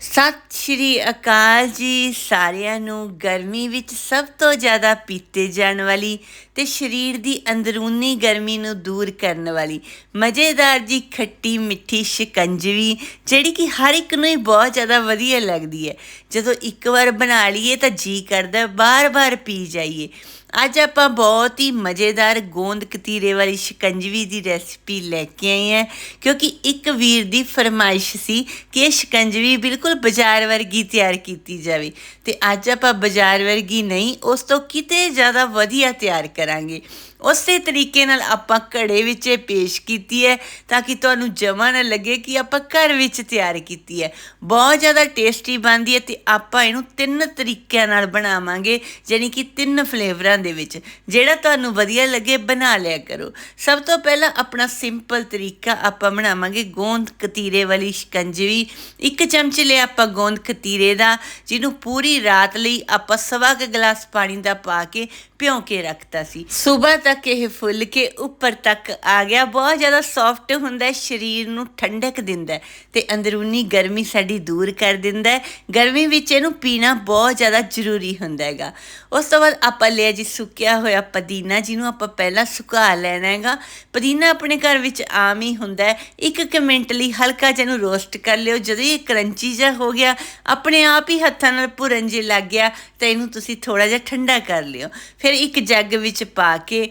ਸਤਿ ਸ਼੍ਰੀ ਅਕਾਲ ਜੀ ਸਾਰਿਆਂ ਨੂੰ। ਗਰਮੀ ਵਿੱਚ ਸਭ ਤੋਂ ਜ਼ਿਆਦਾ ਪੀਤੇ ਜਾਣ ਵਾਲੀ ਤੇ ਸਰੀਰ ਦੀ ਅੰਦਰੂਨੀ ਗਰਮੀ ਨੂੰ ਦੂਰ ਕਰਨ ਵਾਲੀ ਮਜ਼ੇਦਾਰ ਜੀ ਖੱਟੀ ਮਿੱਠੀ ਸ਼ਿਕੰਜਵੀ ਜਿਹੜੀ ਕਿ ਹਰ ਇੱਕ ਨੂੰ ਹੀ ਬਹੁਤ ਜ਼ਿਆਦਾ ਵਧੀਆ ਲੱਗਦੀ ਹੈ। ਜਦੋਂ ਇੱਕ ਵਾਰ ਬਣਾ ਲਈਏ ਤਾਂ ਜੀ ਕਰਦਾ, ਬਾਰ-ਬਾਰ ਪੀ ਜਾਈਏ। ਅੱਜ ਆਪਾਂ ਬਹੁਤ ਹੀ ਮਜ਼ੇਦਾਰ ਗੋਂਦ ਕਤੀਰੇ ਵਾਲੀ ਸ਼ਿਕੰਜਵੀ ਦੀ ਰੈਸਿਪੀ ਲੈ ਕੇ ਆਏ ਹਾਂ, ਕਿਉਂਕਿ ਇੱਕ ਵੀਰ ਦੀ ਫਰਮਾਇਸ਼ ਸੀ ਕਿ ਇਹ ਸ਼ਿਕੰਜਵੀ ਬਿਲਕੁਲ ਬਾਜ਼ਾਰ ਵਰਗੀ ਤਿਆਰ ਕੀਤੀ ਜਾਵੇ। ਤੇ ਅੱਜ ਆਪਾਂ ਬਾਜ਼ਾਰ ਵਰਗੀ ਨਹੀਂ, ਉਸ ਤੋਂ ਕਿਤੇ ਜ਼ਿਆਦਾ ਵਧੀਆ ਤਿਆਰ ਕਰਾਂਗੇ। ਉਸੇ ਤਰੀਕੇ ਨਾਲ ਆਪਾਂ ਘੜੇ ਵਿੱਚ ਪੇਸ਼ ਕੀਤੀ ਹੈ ਤਾਂ ਕਿ ਤੁਹਾਨੂੰ ਜਮਾ ਨਾ ਲੱਗੇ ਕਿ ਆਪਾਂ ਘਰ ਵਿੱਚ ਤਿਆਰ ਕੀਤੀ ਹੈ। ਬਹੁਤ ਜ਼ਿਆਦਾ ਟੇਸਟੀ ਬਣਦੀ ਹੈ ਤੇ ਆਪਾਂ ਇਹਨੂੰ ਤਿੰਨ ਤਰੀਕਿਆਂ ਨਾਲ ਬਣਾਵਾਂਗੇ, ਯਾਨੀ ਕਿ ਤਿੰਨ ਫਲੇਵਰਾਂ ਦੇ ਵਿੱਚ। ਜਿਹੜਾ ਤੁਹਾਨੂੰ ਵਧੀਆ ਲੱਗੇ ਬਣਾ ਲਿਆ ਕਰੋ। ਸਭ ਤੋਂ ਪਹਿਲਾਂ ਆਪਣਾ ਸਿੰਪਲ ਤਰੀਕਾ ਆਪਾਂ ਬਣਾਵਾਂਗੇ ਗੋਂਦ ਕਤੀਰੇ ਵਾਲੀ ਸ਼ਿਕੰਜਵੀ। ਇੱਕ ਚਮਚ ਲਿਆ ਆਪਾਂ ਗੋਂਦ ਕਤੀਰੇ ਦਾ, ਜਿਹਨੂੰ ਪੂਰੀ ਰਾਤ ਲਈ ਆਪਾਂ ਸਵਾ ਕੁ ਗਲਾਸ ਪਾਣੀ ਦਾ ਪਾ ਕੇ ਭਿਉਂ ਕੇ ਰੱਖਤਾ ਸੀ। ਸਵੇਰ ਤੱਕ ਇਹ ਫੁੱਲ ਕੇ ਉੱਪਰ ਤੱਕ ਆ ਗਿਆ। ਬਹੁਤ ਜ਼ਿਆਦਾ ਸੌਫਟ ਹੁੰਦਾ ਹੈ, ਸਰੀਰ ਨੂੰ ਠੰਡਕ ਦਿੰਦਾ ਹੈ ਤੇ ਅੰਦਰੂਨੀ ਗਰਮੀ ਸਾਡੀ ਦੂਰ ਕਰ ਦਿੰਦਾ ਹੈ। ਗਰਮੀ ਵਿੱਚ ਇਹਨੂੰ ਪੀਣਾ ਬਹੁਤ ਜ਼ਿਆਦਾ ਜ਼ਰੂਰੀ ਹੁੰਦਾ ਹੈਗਾ। ਉਸ ਤੋਂ ਬਾਅਦ ਆਪਾਂ ਲਿਆ ਜੀ ਸੁੱਕਿਆ ਹੋਇਆ ਪੁਦੀਨਾ, ਜਿਹਨੂੰ ਆਪਾਂ ਪਹਿਲਾਂ ਸੁਕਾ ਲੈਣਾ ਹੈਗਾ। ਪੁਦੀਨਾ ਆਪਣੇ ਘਰ ਵਿੱਚ ਆਮ ਹੀ ਹੁੰਦਾ ਹੈ। ਇੱਕ ਕੁ ਮਿੰਟ ਲਈ ਹਲਕਾ ਜਿਹਾ ਨੂੰ ਰੋਸਟ ਕਰ ਲਿਓ। ਜਦੋਂ ਇਹ ਕਰੰਚੀ ਜਿਹਾ ਹੋ ਗਿਆ, ਆਪਣੇ ਆਪ ਹੀ ਹੱਥਾਂ ਨਾਲ ਭੁਰਨ ਜੇ ਲੱਗ ਗਿਆ, ਤਾਂ ਇਹਨੂੰ ਤੁਸੀਂ ਥੋੜਾ ਜਿਹਾ ਠੰਡਾ ਕਰ ਲਿਓ। ਫਿਰ ਇੱਕ ਜੱਗ ਵਿੱਚ ਪਾ ਕੇ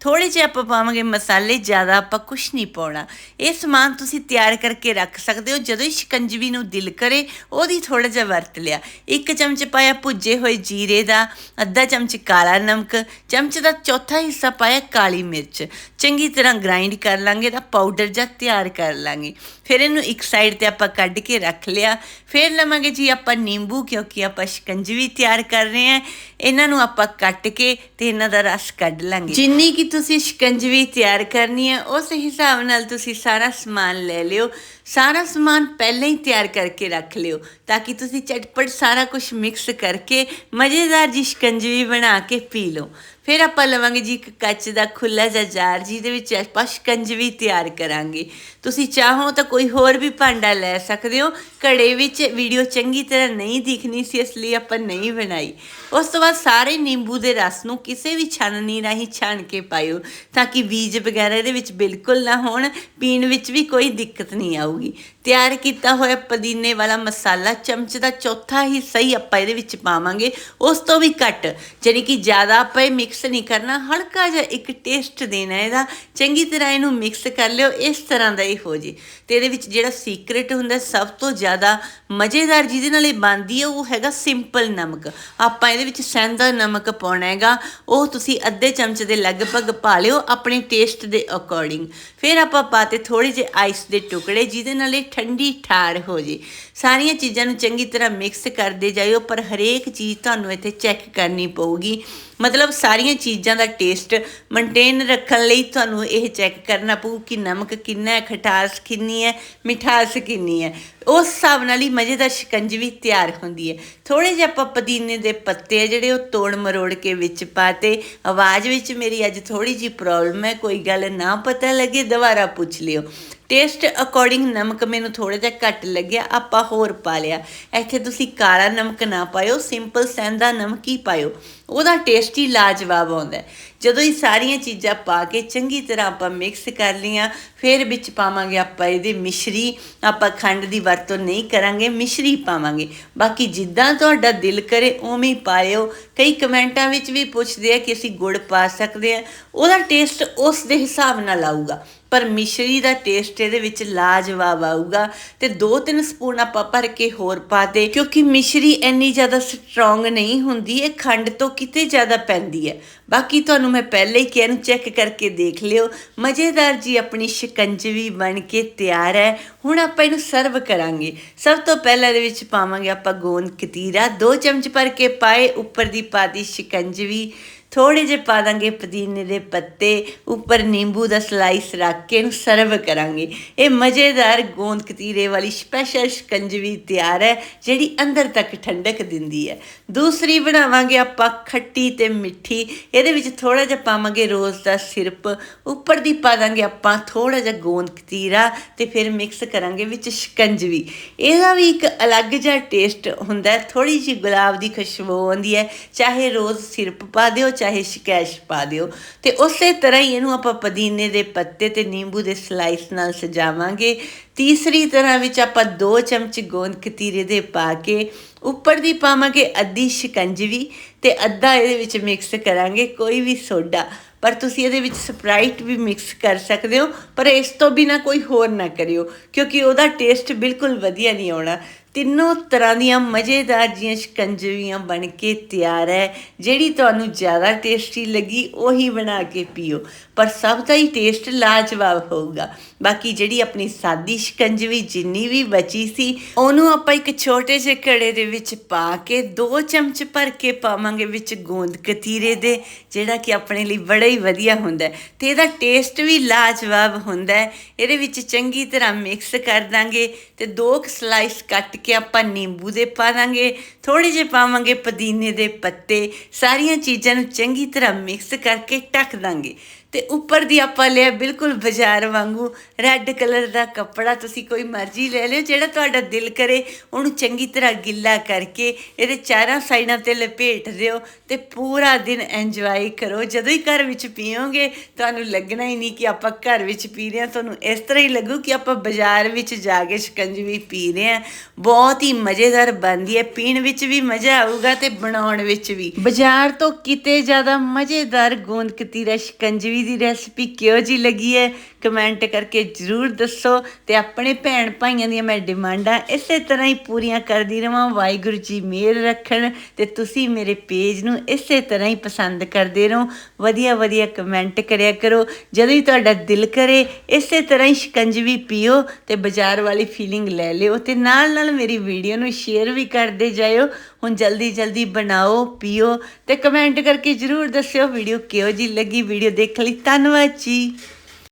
ਥੋੜੇ ਜਿਹੇ ਆਪਾਂ ਪਾਵਾਂਗੇ ਮਸਾਲੇ, ਜ਼ਿਆਦਾ ਆਪਾਂ ਕੁਝ ਨਹੀਂ ਪਾਉਣਾ। ਇਹ ਸਮਾਨ ਤੁਸੀਂ ਤਿਆਰ ਕਰਕੇ ਰੱਖ ਸਕਦੇ ਹੋ, ਜਦੋਂ ਹੀ ਸ਼ਿਕੰਜਵੀ ਨੂੰ ਦਿਲ ਕਰੇ, ਉਹਦੀ ਥੋੜਾ ਜਿਹਾ ਵਰਤ ਲਿਆ। ਇੱਕ ਚਮਚ ਪਾਇਆ ਭੁੱਜੇ ਹੋਏ ਜੀਰੇ ਦਾ, ਅੱਧਾ ਚਮਚ ਕਾਲਾ ਨਮਕ, ਚਮਚ ਦਾ ਚੌਥਾ ਹਿੱਸਾ ਪਾਇਆ ਕਾਲੀ ਮਿਰਚ। ਚੰਗੀ ਤਰ੍ਹਾਂ ਗ੍ਰਾਈਂਡ ਕਰ ਲਾਂਗੇ, ਤਾਂ ਪਾਊਡਰ ਜਾਂ ਤਿਆਰ ਕਰ ਲਾਂਗੇ। ਫਿਰ ਇਹਨੂੰ ਇੱਕ ਸਾਈਡ ਤੇ ਆਪਾਂ ਕੱਢ ਕੇ ਰੱਖ ਲਿਆ। ਫਿਰ ਲਵਾਂਗੇ ਜੀ ਆਪਾਂ ਨਿੰਬੂ, ਕਿਉਂਕਿ ਆਪਾਂ ਸ਼ਿਕੰਜਵੀ ਤਿਆਰ ਕਰ ਰਹੇ ਹਾਂ। ਇਹਨਾਂ ਨੂੰ ਆਪਾਂ ਕੱਟ ਕੇ ਤੇ ਇਹਨਾਂ ਦਾ ਰਸ ਕੱਢ ਲਾਂਗੇ। ਜਿੰਨੀ ਕਿ ਤੁਸੀਂ ਸ਼ਿਕੰਜਵੀ ਤਿਆਰ ਕਰਨੀ ਹੈ, ਉਸ ਹਿਸਾਬ ਨਾਲ ਤੁਸੀਂ ਸਾਰਾ ਸਮਾਨ ਲੈ ਲਿਓ। ਸਾਰਾ ਸਮਾਨ ਪਹਿਲਾਂ ਹੀ ਤਿਆਰ ਕਰਕੇ ਰੱਖ ਲਿਓ, ਤਾਂ ਕਿ ਤੁਸੀਂ ਝਟਪਟ ਸਾਰਾ ਕੁਝ ਮਿਕਸ ਕਰਕੇ ਮਜ਼ੇਦਾਰ ਜੀ ਸ਼ਿਕੰਜਵੀ ਬਣਾ ਕੇ ਪੀ ਲਓ। ਫਿਰ ਆਪਾਂ ਲਵਾਂਗੇ ਜੀ ਇੱਕ ਕੱਚ ਦਾ ਖੁੱਲਾ ਜਿਹਾ ਜਾਰ, ਜਿਹਦੇ ਵਿੱਚ ਆਪਾਂ ਸ਼ਿਕੰਜਵੀ ਤਿਆਰ ਕਰਾਂਗੇ। ਤੁਸੀਂ ਚਾਹੋ ਤਾਂ ਕੋਈ ਹੋਰ ਵੀ ਭਾਂਡਾ ਲੈ ਸਕਦੇ ਹੋ। ਘੜੇ ਵਿੱਚ ਵੀਡੀਓ ਚੰਗੀ ਤਰ੍ਹਾਂ ਨਹੀਂ ਦਿਖਣੀ ਸੀ, ਇਸ ਲਈ ਆਪਾਂ ਨਹੀਂ ਬਣਾਈ। ਉਸ ਤੋਂ ਬਾਅਦ ਸਾਰੇ ਨਿੰਬੂ ਦੇ ਰਸ ਨੂੰ ਕਿਸੇ ਵੀ ਛਾਨਣੀ ਰਾਹੀਂ ਛਾਣ ਕੇ ਪਾਇਓ, ਤਾਂ ਕਿ ਬੀਜ ਵਗੈਰਾ ਇਹਦੇ ਵਿੱਚ ਬਿਲਕੁਲ ਨਾ ਹੋਣ, ਪੀਣ ਵਿੱਚ ਵੀ ਕੋਈ ਦਿੱਕਤ ਨਹੀਂ ਆਊਗੀ। ਤਿਆਰ ਕੀਤਾ ਹੋਇਆ ਪੁਦੀਨੇ ਵਾਲਾ ਮਸਾਲਾ ਚਮਚ ਦਾ ਚੌਥਾ ਹੀ ਸਹੀ ਆਪਾਂ ਇਹਦੇ ਵਿੱਚ ਪਾਵਾਂਗੇ। ਉਸ ਤੋਂ ਵੀ ਘੱਟ ਜਾਨੀ ਕਿ ਜ਼ਿਆਦਾ ਆਪਾਂ ਇਹ ਮਿਕਸ ਨਹੀਂ ਕਰਨਾ, ਹਲਕਾ ਜਿਹਾ ਇੱਕ ਟੇਸਟ ਦੇਣਾ ਇਹਦਾ। ਚੰਗੀ ਤਰ੍ਹਾਂ ਇਹਨੂੰ ਮਿਕਸ ਕਰ ਲਿਓ, ਇਸ ਤਰ੍ਹਾਂ ਦਾ ਹੀ ਹੋ ਜੇ। ਤੇ ਇਹਦੇ ਵਿੱਚ ਜਿਹੜਾ ਸੀਕ੍ਰੇਟ ਹੁੰਦਾ, ਸਭ ਤੋਂ ਜ਼ਿਆਦਾ ਮਜ਼ੇਦਾਰ ਜਿਹਦੇ ਨਾਲ ਇਹ ਬਣਦੀ ਹੈ ਉਹ ਹੈਗਾ ਸਿੰਪਲ ਨਮਕ। ਆਪਾਂ ਇਹਦੇ ਵਿੱਚ ਸੈਂਦਾ ਨਮਕ ਪਾਉਣਾ ਹੈਗਾ, ਉਹ ਤੁਸੀਂ ਅੱਧੇ ਚਮਚ ਦੇ ਲਗਭਗ ਪਾ ਲਿਓ, ਆਪਣੇ ਟੇਸਟ ਦੇ ਅਕੋਰਡਿੰਗ ਫਿਰ ਆਪਾਂ ਪਾਤੇ ਥੋੜੀ ਜਿਹੇ ਆਈਸ ਦੇ ਟੁਕੜੇ, ਜਿਹਦੇ ਨਾਲ ਇਹ ਠੰਡੀ ਠਾਰ ਹੋ ਜੇ। ਸਾਰੀਆਂ ਚੀਜ਼ਾਂ ਨੂੰ ਚੰਗੀ ਤਰ੍ਹਾਂ ਮਿਕਸ ਕਰਦੇ ਜਾਇਓ, ਪਰ ਹਰੇਕ ਚੀਜ਼ ਤੁਹਾਨੂੰ ਇੱਥੇ ਚੈੱਕ ਕਰਨੀ ਪਊਗੀ। ਮਤਲਬ ਸਾਰੀਆਂ ਚੀਜ਼ਾਂ ਦਾ ਟੇਸਟ ਮੇਨਟੇਨ ਰੱਖਣ ਲਈ ਤੁਹਾਨੂੰ ਇਹ ਚੈੱਕ ਕਰਨਾ ਪਊ ਕਿ ਨਮਕ ਕਿੰਨਾ ਹੈ, ਖਟਾਸ ਕਿੰਨੀ ਹੈ, ਮਿਠਾਸ ਕਿੰਨੀ ਹੈ। ਉਸ ਹਿਸਾਬ ਨਾਲ ਹੀ ਮਜ਼ੇਦਾਰ ਸ਼ਿਕੰਜਵੀ ਤਿਆਰ ਹੁੰਦੀ ਹੈ। ਥੋੜੇ ਜਿਹਾ ਆਪਾਂ ਪੁਦੀਨੇ ਦੇ ਪੱਤੇ ਆ ਜਿਹੜੇ ਉਹ ਤੋੜ ਮਰੋੜ ਕੇ ਵਿੱਚ ਪਾਤੇ। ਆਵਾਜ਼ ਵਿੱਚ ਮੇਰੀ ਅੱਜ ਥੋੜੀ ਜੀ ਪ੍ਰੋਬਲਮ ਹੈ, ਕੋਈ ਗੱਲ ਨਾ ਪਤਾ ਲੱਗੇ, ਦੁਬਾਰਾ ਪੁੱਛ ਲਿਓ। ਟੇਸਟ ਅਕੋਰਡਿੰਗ ਨਮਕ ਮੈਨੂੰ ਥੋੜਾ ਜਿਹਾ ਘੱਟ ਲੱਗਿਆ, ਆਪਾਂ ਹੋਰ ਪਾ ਲਿਆ। ਇੱਥੇ ਤੁਸੀਂ ਕਾਲਾ ਨਮਕ ਨਾ ਪਾਇਓ ਸਿੰਪਲ ਸੈਂਦਾ ਨਮਕ ਹੀ ਪਾਇਓ। ਉਹਦਾ ਟੇਸਟ ਹੀ ਲਾਜਵਾਬ ਆਉਂਦਾ ਜਦੋਂ ਇਹ ਸਾਰੀਆਂ ਚੀਜ਼ਾਂ ਪਾ ਕੇ ਚੰਗੀ ਤਰ੍ਹਾਂ ਆਪਾਂ ਮਿਕਸ ਕਰ ਲੀਆਂ ਫਿਰ ਵਿੱਚ ਪਾਵਾਂਗੇ ਆਪਾਂ ਇਹਦੇ ਮਿਸ਼ਰੀ। ਆਪਾਂ ਖੰਡ ਦੀ ਵਰਤੋਂ ਨਹੀਂ ਕਰਾਂਗੇ, ਮਿਸ਼ਰੀ ਪਾਵਾਂਗੇ। ਬਾਕੀ ਜਿੱਦਾਂ ਤੁਹਾਡਾ ਦਿਲ ਕਰੇ, ਉਵੇਂ ਹੀ ਪਾਇਓ। ਕਈ ਕਮੈਂਟਾਂ ਵਿੱਚ ਵੀ ਪੁੱਛਦੇ ਆ ਕਿ ਅਸੀਂ ਗੁੜ ਪਾ ਸਕਦੇ ਆ। ਉਹਦਾ ਟੇਸਟ ਉਸ ਦੇ ਹਿਸਾਬ ਨਾਲ ਆਊਗਾ। ਪਰ ਮਿਸ਼ਰੀ ਦਾ ਟੇਸਟ ਇਹਦੇ ਵਿੱਚ ਲਾਜਵਾਬ ਆਊਗਾ ਤੇ 2-3 ਸਪੂਨ ਆਪਾਂ ਭਰ ਕੇ ਹੋਰ ਪਾ ਦੇ, ਕਿਉਂਕਿ ਮਿਸ਼ਰੀ ਇੰਨੀ ਜ਼ਿਆਦਾ ਸਟਰੋਂਗ ਨਹੀਂ ਹੁੰਦੀ, ਇਹ ਖੰਡ ਤੋਂ ਕਿਤੇ ਜ਼ਿਆਦਾ ਪੈਂਦੀ ਹੈ। ਬਾਕੀ ਤੁਹਾਨੂੰ ਮੈਂ ਪਹਿਲੇ ਹੀ ਕਿਹਾ ਨੂੰ ਚੈੱਕ ਕਰਕੇ ਦੇਖ ਲਿਓ। ਮਜ਼ੇਦਾਰ ਜੀ ਆਪਣੀ ਸ਼ਿਕੰਜਵੀ ਬਣ ਕੇ ਤਿਆਰ ਹੈ। ਹੁਣ ਆਪਾਂ ਇਹਨੂੰ ਸਰਵ ਕਰਾਂਗੇ। ਸਭ ਤੋਂ ਪਹਿਲਾਂ ਇਹਦੇ ਵਿੱਚ ਪਾਵਾਂਗੇ ਆਪਾਂ ਗੋਂਦ ਕਤੀਰਾ। 2 ਚਮਚ ਭਰ ਕੇ ਪਾਏ, ਉੱਪਰ ਦੀ ਪਾਦੀ ਸ਼ਿਕੰਜਵੀ। ਥੋੜੇ ਜਿਹੇ ਪਾ ਦਾਂਗੇ ਪੁਦੀਨੇ ਦੇ ਪੱਤੇ, ਉੱਪਰ ਨਿੰਬੂ ਦਾ ਸਲਾਈਸ ਰੱਖ ਕੇ ਇਹਨੂੰ ਸਰਵ ਕਰਾਂਗੇ। ਇਹ ਮਜ਼ੇਦਾਰ ਗੋਂਦ ਕਤੀਰੇ ਵਾਲੀ ਸਪੈਸ਼ਲ ਸ਼ਿਕੰਜਵੀ ਤਿਆਰ ਹੈ, ਜਿਹੜੀ ਅੰਦਰ ਤੱਕ ਠੰਡਕ ਦਿੰਦੀ ਹੈ। ਦੂਸਰੀ ਬਣਾਵਾਂਗੇ ਆਪਾਂ ਖੱਟੀ ਤੇ ਮਿੱਠੀ, ਇਹਦੇ ਵਿੱਚ ਥੋੜਾ ਜਿਹਾ ਪਾਵਾਂਗੇ ਰੋਜ਼ ਦਾ ਸਿਰਪ, ਉੱਪਰ ਦੀ ਪਾ ਦਾਂਗੇ ਆਪਾਂ ਥੋੜਾ ਜਿਹਾ ਗੋਂਦ ਕਤੀਰਾ ਤੇ ਫਿਰ ਮਿਕਸ ਕਰਾਂਗੇ ਵਿੱਚ ਸ਼ਿਕੰਜਵੀ। ਇਹਦਾ ਵੀ ਇੱਕ ਅਲੱਗ ਜਿਹਾ ਟੇਸਟ ਹੁੰਦਾ ਹੈ ਥੋੜੀ ਜਿਹੀ ਗੁਲਾਬ ਦੀ ਖੁਸ਼ਬੂ ਆਉਂਦੀ ਹੈ, ਚਾਹੇ ਰੋਜ਼ ਸਿਰਪ ਪਾ ਦਿਓ ਚਾਹੇ ਸ਼ਿਕੈਸ਼ ਪਾ ਦਿਓ। ਤੇ ਉਸੇ ਤਰ੍ਹਾਂ ਹੀ ਇਹਨੂੰ ਆਪਾਂ ਪੁਦੀਨੇ ਦੇ ਪੱਤੇ ਤੇ ਨਿੰਬੂ ਦੇ ਸਲਾਈਸ ਨਾਲ ਸਜਾਵਾਂਗੇ। ਤੀਸਰੀ ਤਰ੍ਹਾਂ ਵਿੱਚ ਆਪਾਂ 2 ਚਮਚ ਗੋਂਦ ਕਤੀਰੇ ਦੇ ਪਾ ਕੇ ਉੱਪਰ ਦੀ ਪਾਵਾਂਗੇ ਅੱਧੀ ਸ਼ਿਕੰਜਵੀ ਤੇ ਅੱਧਾ ਇਹਦੇ ਵਿੱਚ ਮਿਕਸ ਕਰਾਂਗੇ ਕੋਈ ਵੀ ਸੋਡਾ। ਪਰ ਤੁਸੀਂ ਇਹਦੇ ਵਿੱਚ ਸਪਰਾਈਟ ਵੀ ਮਿਕਸ ਕਰ ਸਕਦੇ ਹੋ। ਪਰ ਇਸ ਤੋਂ ਬਿਨਾ ਕੋਈ ਹੋਰ ਨਾ ਕਰਿਓ, ਕਿਉਂਕਿ ਉਹਦਾ ਟੇਸਟ ਬਿਲਕੁਲ ਵਧੀਆ ਨਹੀਂ ਆਉਣਾ। ਤਿੰਨੋਂ ਤਰ੍ਹਾਂ ਦੀਆਂ ਮਜ਼ੇਦਾਰ ਜੀਆਂ ਸ਼ਿਕੰਜਵੀਆਂ ਬਣ ਕੇ ਤਿਆਰ ਹੈ। ਜਿਹੜੀ ਤੁਹਾਨੂੰ ਜ਼ਿਆਦਾ ਟੇਸਟੀ ਲੱਗੀ, ਉਹੀ ਬਣਾ ਕੇ ਪੀਓ। ਪਰ ਸਭ ਦਾ ਹੀ ਟੇਸਟ ਲਾਜਵਾਬ ਹੋਊਗਾ। ਬਾਕੀ ਜਿਹੜੀ ਆਪਣੀ ਸਾਦੀ ਸ਼ਿਕੰਜਵੀ ਜਿੰਨੀ ਵੀ ਬਚੀ ਸੀ, ਉਹਨੂੰ ਆਪਾਂ ਇੱਕ ਛੋਟੇ ਜਿਹੇ ਕੜੇ ਦੇ ਵਿੱਚ ਪਾ ਕੇ 2 ਚਮਚ ਭਰ ਕੇ ਪਾਵਾਂਗੇ ਵਿੱਚ ਗੋਂਦ ਕਤੀਰੇ ਦੇ, ਜਿਹੜਾ ਕਿ ਆਪਣੇ ਲਈ ਬੜਾ ਹੀ ਵਧੀਆ ਹੁੰਦਾ ਹੈ। ਤੇ ਇਹਦਾ ਟੇਸਟ ਵੀ ਲਾਜਵਾਬ ਹੁੰਦਾ ਇਹਦੇ ਵਿੱਚ ਚੰਗੀ ਤਰ੍ਹਾਂ ਮਿਕਸ ਕਰ ਦਾਂਗੇ ਤੇ ਦੋ ਕੁ ਸਲਾਈਸ ਕੱਟ ਕਿ ਆਪਾਂ ਨਿੰਬੂ ਦੇ ਪਾ ਦਾਂਗੇ ਥੋੜੇ ਜਿਹੇ ਪਾਵਾਂਗੇ ਪੁਦੀਨੇ ਦੇ ਪੱਤੇ, ਸਾਰੀਆਂ ਚੀਜ਼ਾਂ ਨੂੰ ਚੰਗੀ ਤਰ੍ਹਾਂ ਮਿਕਸ ਕਰਕੇ ਢੱਕ ਦਾਂਗੇ। ਤੇ ਉੱਪਰ ਦੀ ਆਪਾਂ ਲਿਆ ਬਿਲਕੁਲ ਬਾਜ਼ਾਰ ਵਾਂਗੂ। ਰੈੱਡ ਕਲਰ ਦਾ ਕੱਪੜਾ ਤੁਸੀਂ ਕੋਈ ਮਰਜ਼ੀ ਲੈ ਲਿਓ, ਜਿਹੜਾ ਤੁਹਾਡਾ ਦਿਲ ਕਰੇ, ਉਹਨੂੰ ਚੰਗੀ ਤਰ੍ਹਾਂ ਗਿੱਲਾ ਕਰਕੇ ਇਹਦੇ ਚਾਰਾਂ ਸਾਈਡਾਂ ਤੇ ਲਪੇਟ ਦਿਓ ਤੇ ਪੂਰਾ ਦਿਨ ਇੰਜੋਏ ਕਰੋ। ਜਦੋਂ ਹੀ ਘਰ ਵਿੱਚ ਪੀਓਗੇ, ਤੁਹਾਨੂੰ ਲੱਗਣਾ ਹੀ ਨਹੀਂ ਕਿ ਆਪਾਂ ਘਰ ਵਿੱਚ ਪੀ ਰਹੇ ਹਾਂ। ਤੁਹਾਨੂੰ ਇਸ ਤਰ੍ਹਾਂ ਹੀ ਲੱਗੂ ਕਿ ਆਪਾਂ ਬਾਜ਼ਾਰ ਵਿੱਚ ਜਾ ਕੇ ਸ਼ਿਕੰਜਵੀ ਪੀ ਰਹੇ ਹਾਂ। ਬਹੁਤ ਹੀ ਮਜ਼ੇਦਾਰ ਬਣਦੀ ਹੈ। ਪੀਣ ਵਿੱਚ ਵੀ ਮਜ਼ਾ ਆਊਗਾ ਤੇ ਬਣਾਉਣ ਵਿੱਚ ਵੀ। ਬਾਜ਼ਾਰ ਤੋਂ ਕਿਤੇ ਜ਼ਿਆਦਾ ਮਜ਼ੇਦਾਰ ਗੋਂਦ ਕਤੀਰਾ ਸ਼ਿਕੰਜਵੀ ਦੀ ਰੈਸਪੀ ਕਿਹੋ ਜੀ ਲੱਗੀ ਹੈ? ਕਮੈਂਟ ਕਰਕੇ ਜਰੂਰ ਦੱਸੋ ਤੇ ਆਪਣੇ ਭੈਣ ਭਾਈਆਂ ਦੀਆਂ ਮੈਂ ਡਿਮਾਂਡਾਂ ਇਸੇ ਤਰ੍ਹਾਂ ਹੀ ਪੂਰੀਆਂ ਕਰਦੀ ਰਵਾਂ। ਵਾਹਿਗੁਰੂ ਜੀ ਮਿਹਰ ਰੱਖਣ ਤੇ ਤੁਸੀਂ ਮੇਰੇ ਪੇਜ ਨੂੰ ਇਸੇ ਤਰ੍ਹਾਂ ਹੀ ਪਸੰਦ ਕਰਦੇ ਰਹੋ। ਵਧੀਆ ਵਧੀਆ ਕਮੈਂਟ ਕਰਿਆ ਕਰੋ। ਜਦੋਂ ਹੀ ਤੁਹਾਡਾ ਦਿਲ ਕਰੇ, ਇਸੇ ਤਰ੍ਹਾਂ ਹੀ ਸ਼ਿਕੰਜਵੀ ਪੀਓ ਤੇ ਬਾਜ਼ਾਰ ਵਾਲੀ ਫੀਲਿੰਗ ਲੈ ਲਿਓ ਤੇ ਨਾਲ ਨਾਲ ਮੇਰੀ ਵੀਡੀਓ ਨੂੰ ਸ਼ੇਅਰ ਵੀ ਕਰਦੇ ਜਾਇਓ। ਹੁਣ ਜਲਦੀ ਜਲਦੀ ਬਣਾਓ, ਪੀਓ ਤੇ ਕਮੈਂਟ ਕਰਕੇ ਜਰੂਰ ਦੱਸਿਓ ਵੀਡੀਓ ਕਿਹੋ ਜੀ ਲੱਗੀ। ਵੀਡੀਓ ਦੇਖਣ ਲਈ ਧੰਨਵਾਦ ਜੀ।